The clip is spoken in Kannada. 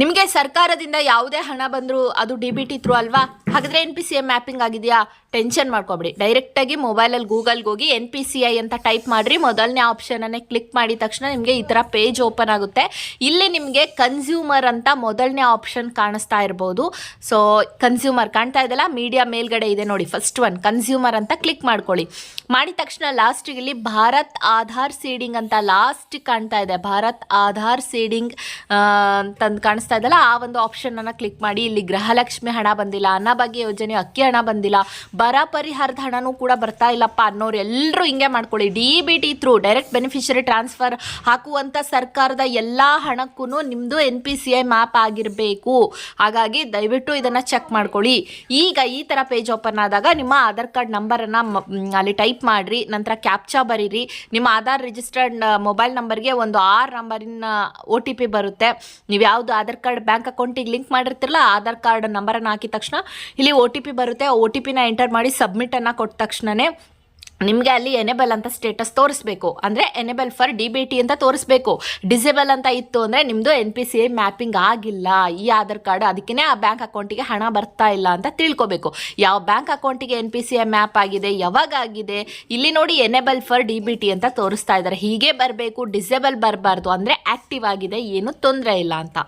ನಿಮಗೆ ಸರ್ಕಾರದಿಂದ ಯಾವುದೇ ಹಣ ಬಂದರೂ ಅದು ಡಿ ಬಿ ಟಿ ಥ್ರೂ ಅಲ್ವಾ? ಹಾಗಾದ್ರೆ N P C I mapping ಆಗಿದೆಯಾ? ಟೆನ್ಷನ್ ಮಾಡ್ಕೊಬೇಡಿ. ಡೈರೆಕ್ಟಾಗಿ ಮೊಬೈಲಲ್ಲಿ ಗೂಗಲ್ಗೆ ಹೋಗಿ ಎನ್ ಪಿ ಸಿ ಐ ಅಂತ ಟೈಪ್ ಮಾಡಿರಿ. ಮೊದಲನೇ ಆಪ್ಷನನ್ನೇ ಕ್ಲಿಕ್ ಮಾಡಿದ ತಕ್ಷಣ ನಿಮಗೆ ಈ ಥರ ಪೇಜ್ ಓಪನ್ ಆಗುತ್ತೆ. ಇಲ್ಲಿ ನಿಮಗೆ ಕನ್ಸ್ಯೂಮರ್ ಅಂತ ಮೊದಲನೇ ಆಪ್ಷನ್ ಕಾಣಿಸ್ತಾ ಇರ್ಬೋದು. ಸೊ ಕನ್ಸ್ಯೂಮರ್ ಕಾಣ್ತಾ ಇದೆಲ್ಲ ಮೀಡಿಯಾ ಮೇಲ್ಗಡೆ ಇದೆ ನೋಡಿ ಫಸ್ಟ್ ಒನ್ ಕನ್ಸ್ಯೂಮರ್ ಅಂತ ಕ್ಲಿಕ್ ಮಾಡ್ಕೊಳ್ಳಿ. ಮಾಡಿದ ತಕ್ಷಣ ಲಾಸ್ಟಿಗೆ ಇಲ್ಲಿ ಭಾರತ್ ಆಧಾರ್ ಸೀಡಿಂಗ್ ಅಂತ ಲಾಸ್ಟ್ ಕಾಣ್ತಾ ಇದೆ. ಭಾರತ್ ಆಧಾರ್ ಸೀಡಿಂಗ್ ತಂದು ಕಾಣಿಸ್ತಾ ಇದೆಯಲ್ಲ ಆ ಒಂದು ಆಪ್ಷನನ್ನು ಕ್ಲಿಕ್ ಮಾಡಿ ಇಲ್ಲಿ ಗೃಹಲಕ್ಷ್ಮಿ ಹಣ ಬಂದಿಲ್ಲ ಅನ್ನಭಾಗ್ಯ ಯೋಜನೆ, ಅಕ್ಕಿ ಹಣ ಬಂದಿಲ್ಲ, ಬರ ಪರಿಹಾರದ ಹಣನೂ ಕೂಡ ಬರ್ತಾ ಇಲ್ಲಪ್ಪ ಅನ್ನೋರು ಎಲ್ಲರೂ ಹಿಂಗೆ ಮಾಡ್ಕೊಳ್ಳಿ. D B T through direct beneficiary transfer ಹಾಕುವಂಥ ಸರ್ಕಾರದ ಎಲ್ಲ ಹಣಕ್ಕೂ ನಿಮ್ಮದು N P C I map ಆಗಿರಬೇಕು. ಹಾಗಾಗಿ ದಯವಿಟ್ಟು ಇದನ್ನು ಚೆಕ್ ಮಾಡ್ಕೊಳ್ಳಿ. ಈಗ ಈ ಥರ ಪೇಜ್ ಓಪನ್ ಆದಾಗ ನಿಮ್ಮ ಆಧಾರ್ ಕಾರ್ಡ್ ನಂಬರನ್ನು ಅಲ್ಲಿ ಟೈಪ್ ಮಾಡಿರಿ, ನಂತರ ಕ್ಯಾಪ್ಚಾ ಬರೀರಿ. ನಿಮ್ಮ ಆಧಾರ್ ರಿಜಿಸ್ಟರ್ಡ್ ಮೊಬೈಲ್ ನಂಬರ್ಗೆ ಒಂದು ಆರ್ ನಂಬರಿನ ಒ ಟಿ ಪಿ ಬರುತ್ತೆ. ನೀವು ಯಾವುದು ಆಧಾರ್ ಕಾರ್ಡ್ ಬ್ಯಾಂಕ್ ಅಕೌಂಟಿಗೆ ಲಿಂಕ್ ಮಾಡಿರ್ತಿರಲ್ಲ ಆಧಾರ್ ಕಾರ್ಡ್ ನಂಬರನ್ನು ಹಾಕಿದ ತಕ್ಷಣ ಇಲ್ಲಿ ಒ ಟಿ ಪಿ ಬರುತ್ತೆ. ಒ ಟಿ ಪಿನ ಎಂಟರ್ ಮಾಡಿ ಸಬ್ಮಿಟನ್ನು ಕೊಟ್ಟ ತಕ್ಷಣವೇ ನಿಮಗೆ ಅಲ್ಲಿ ಎನೇಬಲ್ ಅಂತ ಸ್ಟೇಟಸ್ ತೋರಿಸ್ಬೇಕು. ಅಂದರೆ enable for D B T ಅಂತ ತೋರಿಸ್ಬೇಕು. ಡಿಸೇಬಲ್ ಅಂತ ಇತ್ತು ಅಂದರೆ ನಿಮ್ಮದು N P C I mapping ಆಗಿಲ್ಲ. ಈ ಆಧಾರ್ ಕಾರ್ಡ್ ಅದಕ್ಕೇ ಆ ಬ್ಯಾಂಕ್ ಅಕೌಂಟಿಗೆ ಹಣ ಬರ್ತಾ ಇಲ್ಲ ಅಂತ ತಿಳ್ಕೊಬೇಕು. ಯಾವ ಬ್ಯಾಂಕ್ ಅಕೌಂಟಿಗೆ N P C I map ಆಗಿದೆ, ಯಾವಾಗ ಆಗಿದೆ, ಇಲ್ಲಿ ನೋಡಿ enable for D B T ಅಂತ ತೋರಿಸ್ತಾ ಇದ್ದಾರೆ. ಹೀಗೆ ಬರಬೇಕು, ಡಿಸೇಬಲ್ ಬರಬಾರ್ದು. ಅಂದರೆ ಆ್ಯಕ್ಟಿವ್ ಆಗಿದೆ, ಏನೂ ತೊಂದರೆ ಇಲ್ಲ ಅಂತ.